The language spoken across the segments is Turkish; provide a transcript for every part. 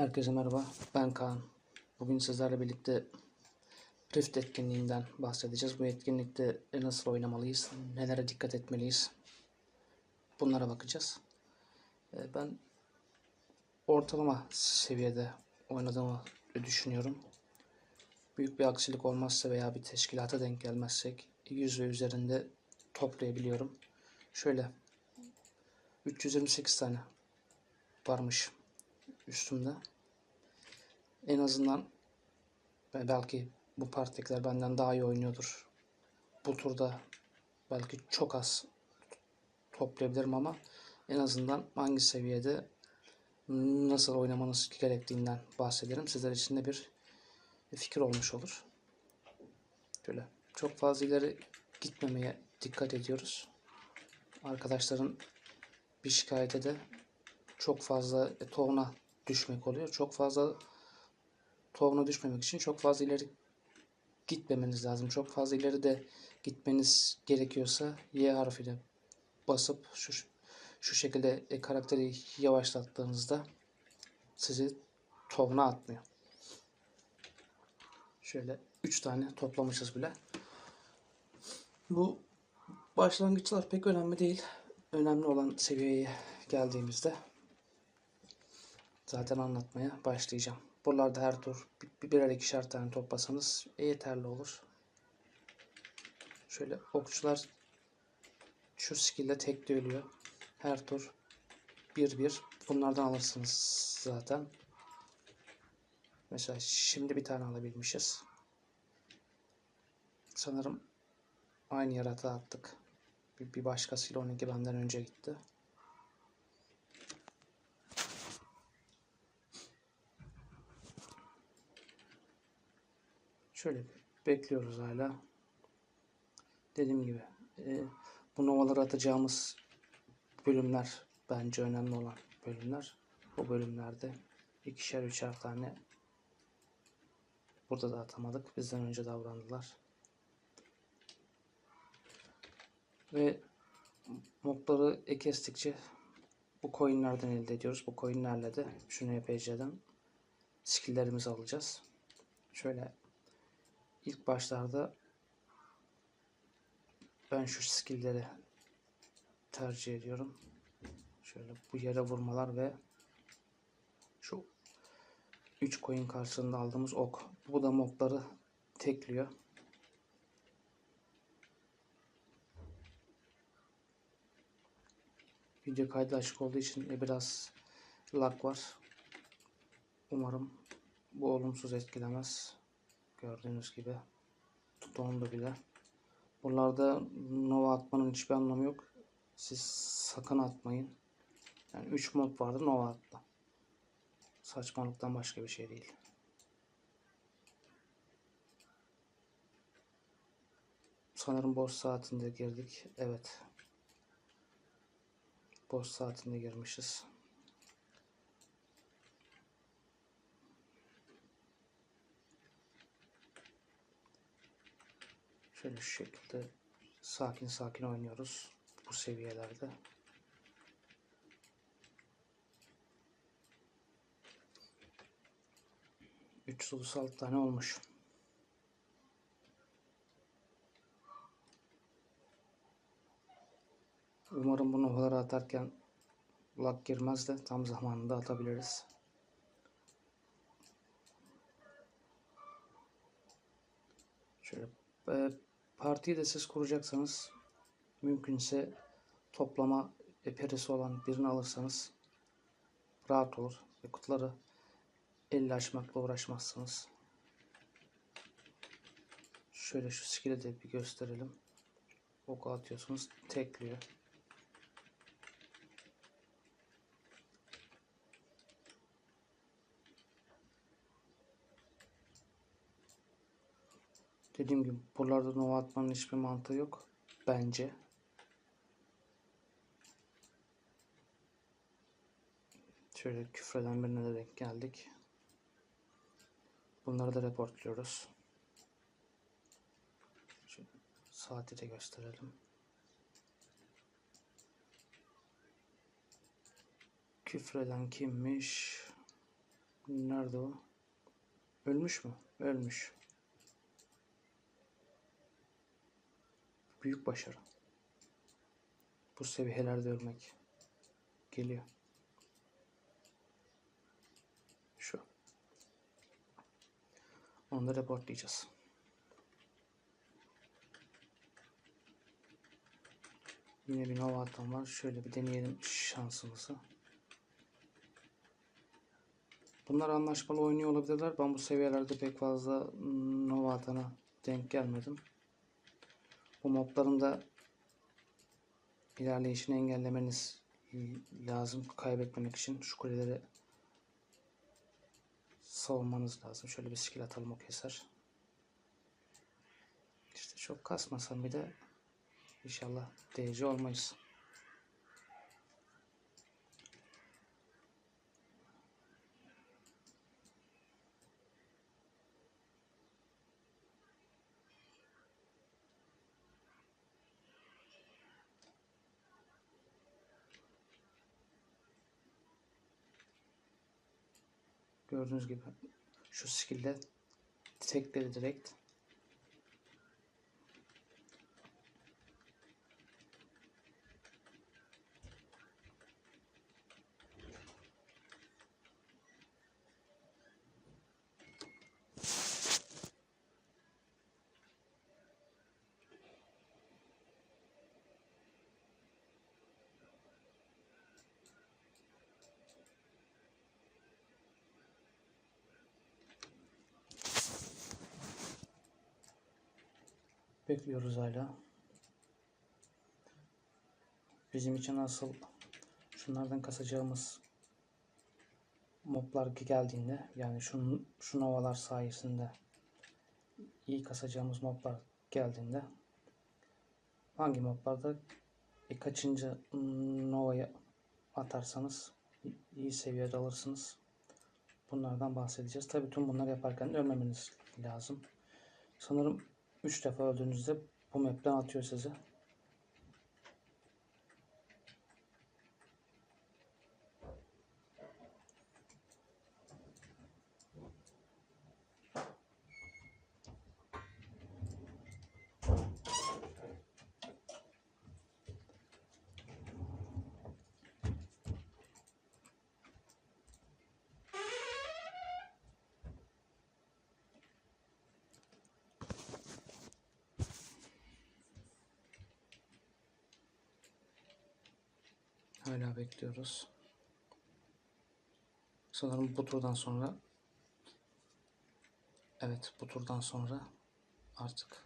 Herkese merhaba, ben Kaan. Bugün sizlerle birlikte Rift etkinliğinden bahsedeceğiz. Bu etkinlikte nasıl oynamalıyız, nelere dikkat etmeliyiz, bunlara bakacağız. Ee, Ben ortalama seviyede oynadığımı düşünüyorum. Büyük bir aksilik olmazsa veya bir teşkilata denk gelmezsek 100 ve üzerinde toplayabiliyorum. Şöyle 328 tane varmış üstümde. En azından belki bu partiler benden daha iyi oynuyordur. Bu turda belki çok az toplayabilirim ama en azından hangi seviyede nasıl oynamanız gerektiğinden bahsederim. Sizler için de bir fikir olmuş olur. Şöyle çok fazla ileri gitmemeye dikkat ediyoruz. Arkadaşların bir şikayete de çok fazla tohuna düşmek oluyor. Çok fazla tohuna düşmemek için çok fazla ileri gitmemeniz lazım. Çok fazla ileri de gitmeniz gerekiyorsa Y harfiyle basıp şu şu şekilde e, karakteri yavaşlattığınızda sizi tohuna atmıyor. Şöyle 3 tane toplamışız bile. Bu başlangıçlar pek önemli değil. Önemli olan seviyeye geldiğimizde zaten anlatmaya başlayacağım. Buralarda her tur bir- birer ikişer tane toplasanız yeterli olur. Şöyle okçular şu skill'le tek ölüyor. Her tur bir bir bunlardan alırsınız zaten. Mesela şimdi bir tane alabilmişiz. Sanırım aynı yaratığa attık. Bir başkasıyla onunki benden önce gitti. Şöyle bekliyoruz hala. Dediğim gibi e, bu novaları atacağımız bölümler bence önemli olan bölümler. Bu bölümlerde ikişer üçer tane burada da atamadık. Bizden önce davrandılar. Ve mobları e kestikçe bu coinlerden elde ediyoruz. Bu coinlerle de şu NPC'den skilllerimizi alacağız. Şöyle ilk başlarda ben şu skillleri tercih ediyorum. Şöyle bu yere vurmalar ve şu 3 coin karşılığında aldığımız ok. Bu da mobları tekliyor. Video kaydı açık olduğu için biraz lag var. Umarım bu olumsuz etkilemez. Gördüğünüz gibi dondu bile. Buralarda Nova atmanın hiçbir anlamı yok. Siz sakın atmayın. Yani 3 mod vardı Nova attı. Saçmalıktan başka bir şey değil. Sanırım boss saatinde girdik. Evet. Boss saatinde girmişiz. Şöyle şu şekilde sakin sakin oynuyoruz bu seviyelerde. Üç ulusal tane olmuş. Umarım bu novaları atarken lag girmez de tam zamanında atabiliriz. Şöyle partiyi de siz kuracaksanız mümkünse toplama perisi olan birini alırsanız rahat olur ve kutuları elle açmakla uğraşmazsınız. Şöyle şu skill'i de bir gösterelim. Oku atıyorsunuz tekliyor. Dediğim gibi buralarda nova atmanın hiçbir mantığı yok. Bence. Şöyle küfreden birine de denk geldik. Bunları da reportluyoruz. Şöyle saati de gösterelim. Küfreden kimmiş? Nerede o? Ölmüş mü? Ölmüş. Büyük başarı. Bu seviyelerde ölmek. Geliyor. Şu. Onu da reportlayacağız. Yine bir Nova atan var. Şöyle bir deneyelim şansımızı. Bunlar anlaşmalı oynuyor olabilirler. Ben bu seviyelerde pek fazla Nova atana denk gelmedim. Bu mobların da ilerleyişini engellemeniz lazım kaybetmemek için. Şu kuleleri savunmanız lazım. Şöyle bir skill atalım o keser. İşte çok kasmasam bir de inşallah DC olmayız. Gördüğünüz gibi şu skill'de tekledi direkt. Bekliyoruz hala. Bizim için asıl şunlardan kasacağımız moblar geldiğinde yani şu, şu novalar sayesinde iyi kasacağımız moblar geldiğinde hangi moblarda e, kaçıncı nova'yı atarsanız iyi seviyede alırsınız. Bunlardan bahsedeceğiz. Tabi tüm bunları yaparken ölmemeniz lazım. Sanırım 3 defa öldüğünüzde bu map'ten atıyor sizi. Hala bekliyoruz. Sanırım bu turdan sonra Evet bu turdan sonra artık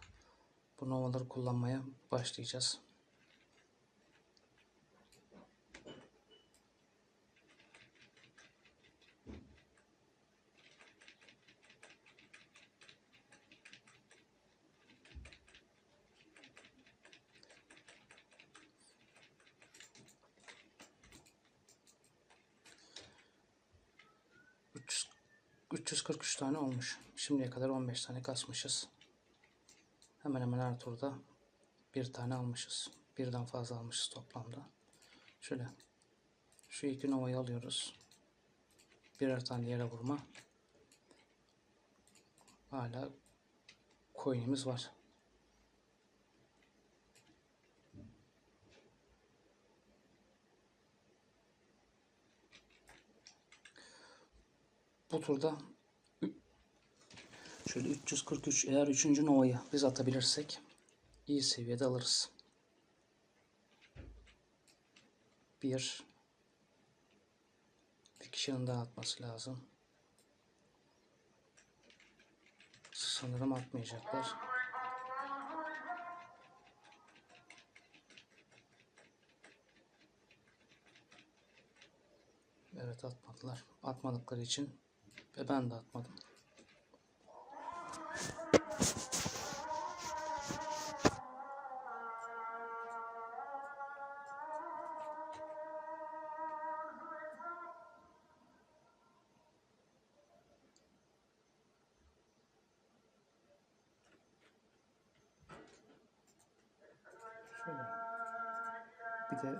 bu novaları kullanmaya başlayacağız. Üç- 343 tane olmuş. Şimdiye kadar 15 tane kasmışız. Hemen hemen her turda bir tane almışız. Birden fazla almışız toplamda. Şöyle şu iki novayı alıyoruz. Birer tane yere vurma. Hala coin'imiz var. Bu turda şöyle 343 eğer 3. Nova'yı biz atabilirsek iyi seviyede alırız. Bir bir kişinin daha atması lazım. Sanırım atmayacaklar. Evet atmadılar. Atmadıkları için ve ben de atmadım. Şöyle. Bir de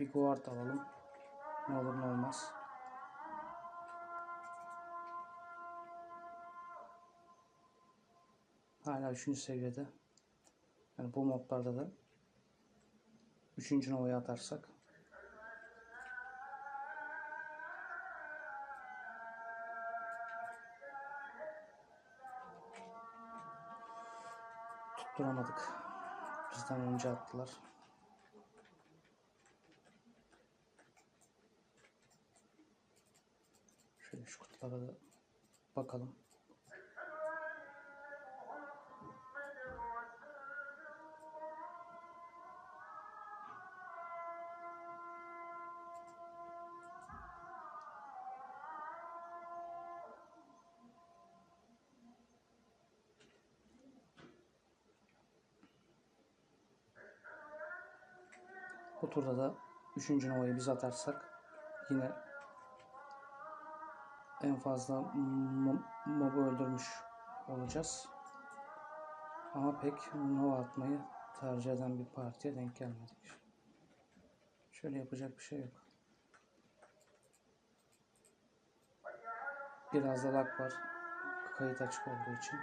bir guard alalım. Ne olur ne olmaz. Hala 3. seviyede. Yani bu modlarda da 3. Nova'ya atarsak tutturamadık. Bizden önce attılar. Şöyle şu kutulara da bakalım. Turda da 3. Nova'yı biz atarsak yine en fazla mo- mobu öldürmüş olacağız. Ama pek Nova atmayı tercih eden bir partiye denk gelmedik. Şöyle yapacak bir şey yok. Biraz da lag var. Kayıt açık olduğu için.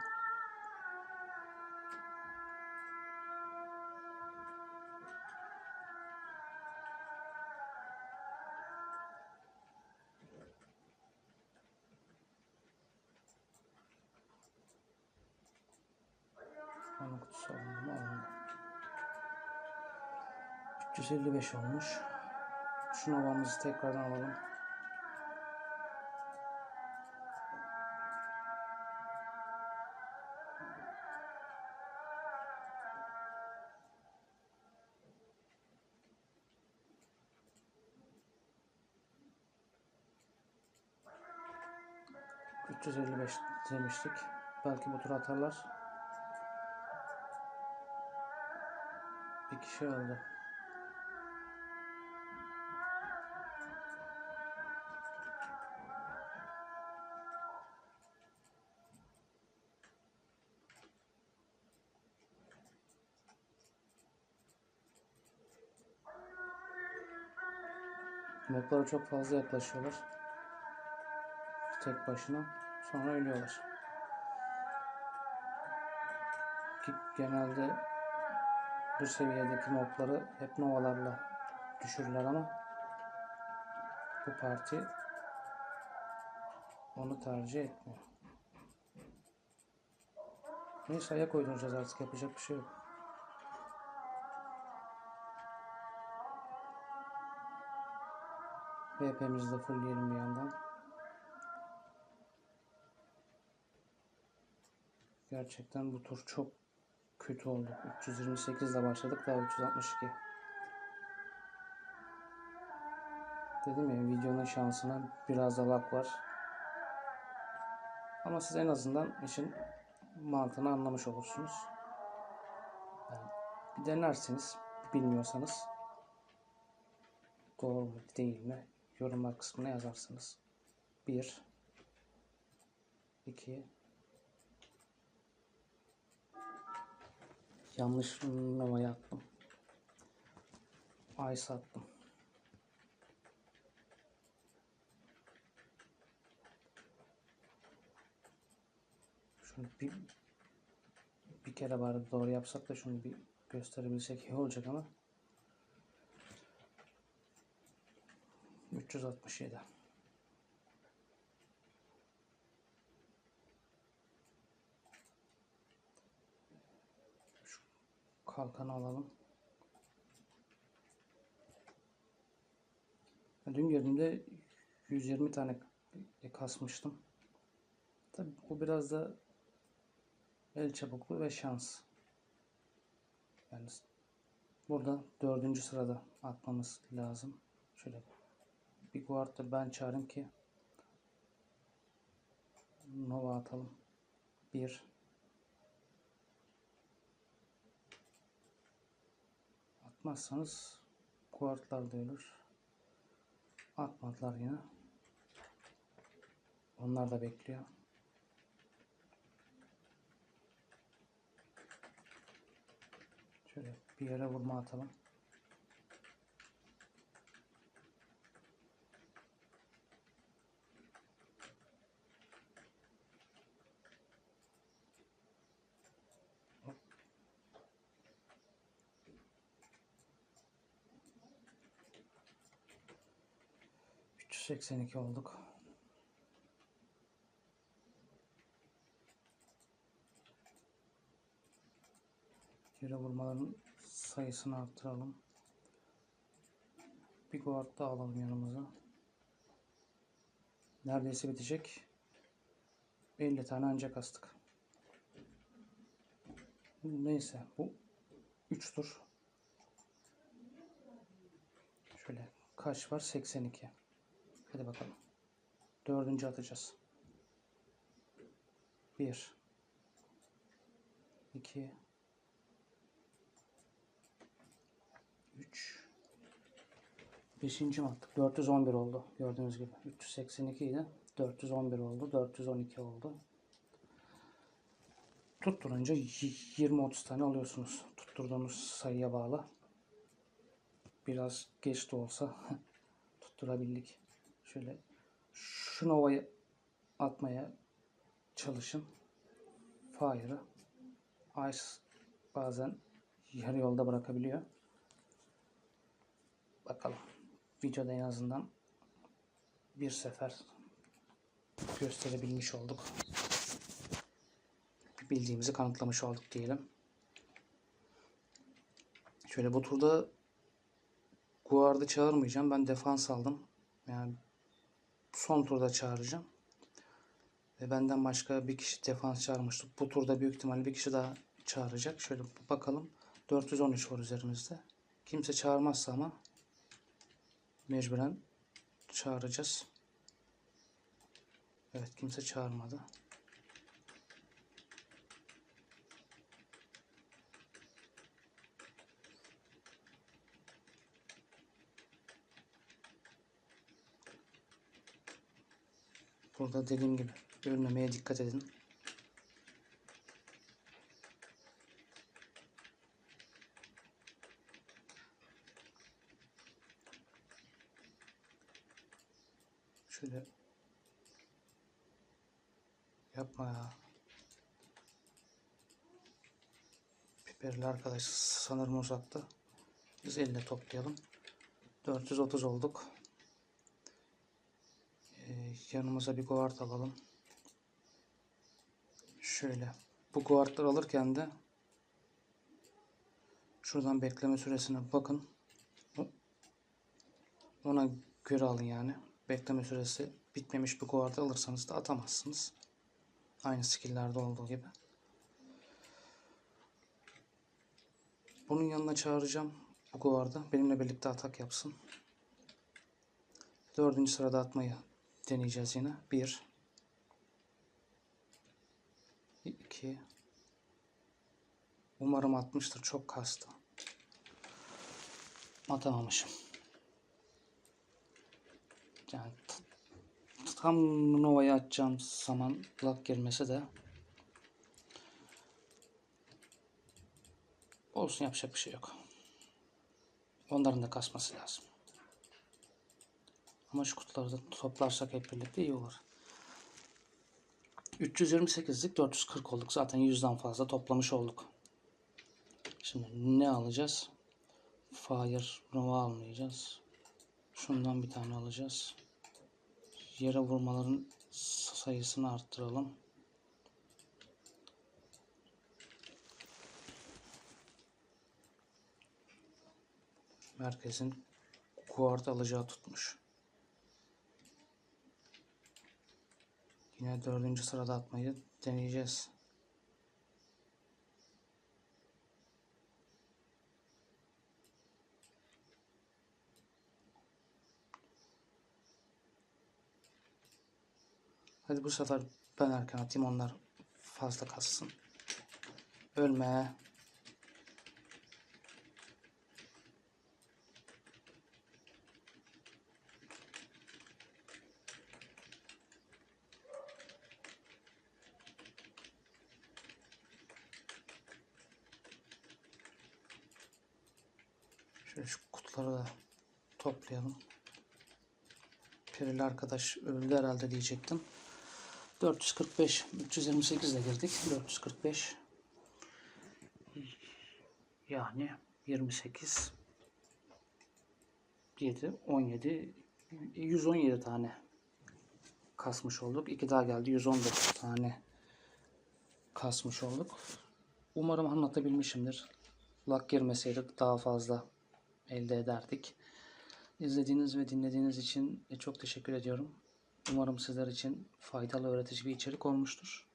355 olmuş. Şu novamızı tekrardan alalım. ...355 demiştik. Belki bu tur atarlar. Bir kişi öldü. Moblara çok fazla yaklaşıyorlar. Tek başına. Sonra ölüyorlar. Ki genelde bu seviyedeki mobları hep novalarla düşürürler ama bu parti onu tercih etmiyor. Neyse ayak uyduracağız artık yapacak bir şey yok. VP'mizi de fullleyelim bir yandan. Gerçekten bu tur çok kötü oldu. 328 ile başladık daha 362. Dedim ya videonun şansına biraz da lag var. Ama siz en azından işin mantığını anlamış olursunuz. Yani bir denersiniz bilmiyorsanız doğru mu değil mi yorumlar kısmına yazarsınız. 1 2 Yanlış numarayı attım. Ay sattım. Şunu bir bir kere bari doğru yapsak da şunu bir gösterebilsek iyi olacak ama 367 kalkanı alalım. Dün girdiğimde 120 tane kasmıştım. Tabi bu biraz da el çabukluğu ve şans. Yani burada dördüncü sırada atmamız lazım. Şöyle bir guard da ben çağırayım ki Nova atalım. Bir atmazsanız guardlar da ölür. Atmadılar yine. Onlar da bekliyor. Şöyle bir yere vurma atalım. 382 olduk. Yere vurmaların sayısını arttıralım. Bir guard daha alalım yanımıza. Neredeyse bitecek. 50 tane ancak astık. Neyse bu 3 tur. Şöyle kaç var? 82. Hadi bakalım. Dördüncü atacağız. 1 2 3 Beşinci mi attık? 411 oldu. Gördüğünüz gibi. 382 idi. 411 oldu. 412 oldu. Tutturunca 20-30 tane alıyorsunuz. Tutturduğunuz sayıya bağlı. Biraz geç de olsa tutturabildik. Şöyle şu novayı atmaya çalışın. Fire'ı Ice bazen yarı yolda bırakabiliyor. Bakalım. Videoda en azından bir sefer gösterebilmiş olduk. Bildiğimizi kanıtlamış olduk diyelim. Şöyle bu turda Guard'ı çağırmayacağım. Ben defans aldım. Yani son turda çağıracağım. Ve benden başka bir kişi defans çağırmıştık. Bu turda büyük ihtimalle bir kişi daha çağıracak. Şöyle bakalım. 413 var üzerimizde. Kimse çağırmazsa ama mecburen çağıracağız. Evet kimse çağırmadı. Burada dediğim gibi ölmemeye dikkat edin. Şöyle yapma ya. Biberli arkadaş sanırım uzakta. Biz elle toplayalım. 430 olduk. Yanımıza bir guard alalım. Şöyle. Bu guardları alırken de şuradan bekleme süresine bakın. Ona göre alın yani. Bekleme süresi bitmemiş bir guard alırsanız da atamazsınız. Aynı skill'lerde olduğu gibi. Bunun yanına çağıracağım bu guard'ı. Benimle birlikte atak yapsın. Dördüncü sırada atmayı deneyeceğiz yine. 1 2 Umarım atmıştır. Çok kastı. Atamamışım. Yani tam Nova'yı atacağım zaman lag girmese de olsun yapacak bir şey yok. Onların da kasması lazım. Ama şu kutuları da toplarsak hep birlikte iyi olur. 328'lik 440 olduk. Zaten 100'den fazla toplamış olduk. Şimdi ne alacağız? Fire Nova almayacağız. Şundan bir tane alacağız. Yere vurmaların sayısını arttıralım. Merkezin kuart alacağı tutmuş. Yine dördüncü sırada atmayı deneyeceğiz. Hadi bu sefer ben erken atayım onlar fazla kassın. Ölme. Şöyle şu kutuları da toplayalım. Perili arkadaş öldü herhalde diyecektim. 445, 328 ile girdik. 445 yani 28 7, 17, 117 tane kasmış olduk. 2 daha geldi. 119 tane kasmış olduk. Umarım anlatabilmişimdir. Lak girmeseydi daha fazla elde ederdik. İzlediğiniz ve dinlediğiniz için çok teşekkür ediyorum. Umarım sizler için faydalı öğretici bir içerik olmuştur.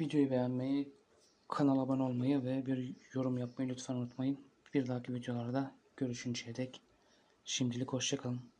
Videoyu beğenmeyi, kanala abone olmayı ve bir yorum yapmayı lütfen unutmayın. Bir dahaki videolarda görüşünceye dek şimdilik hoşçakalın.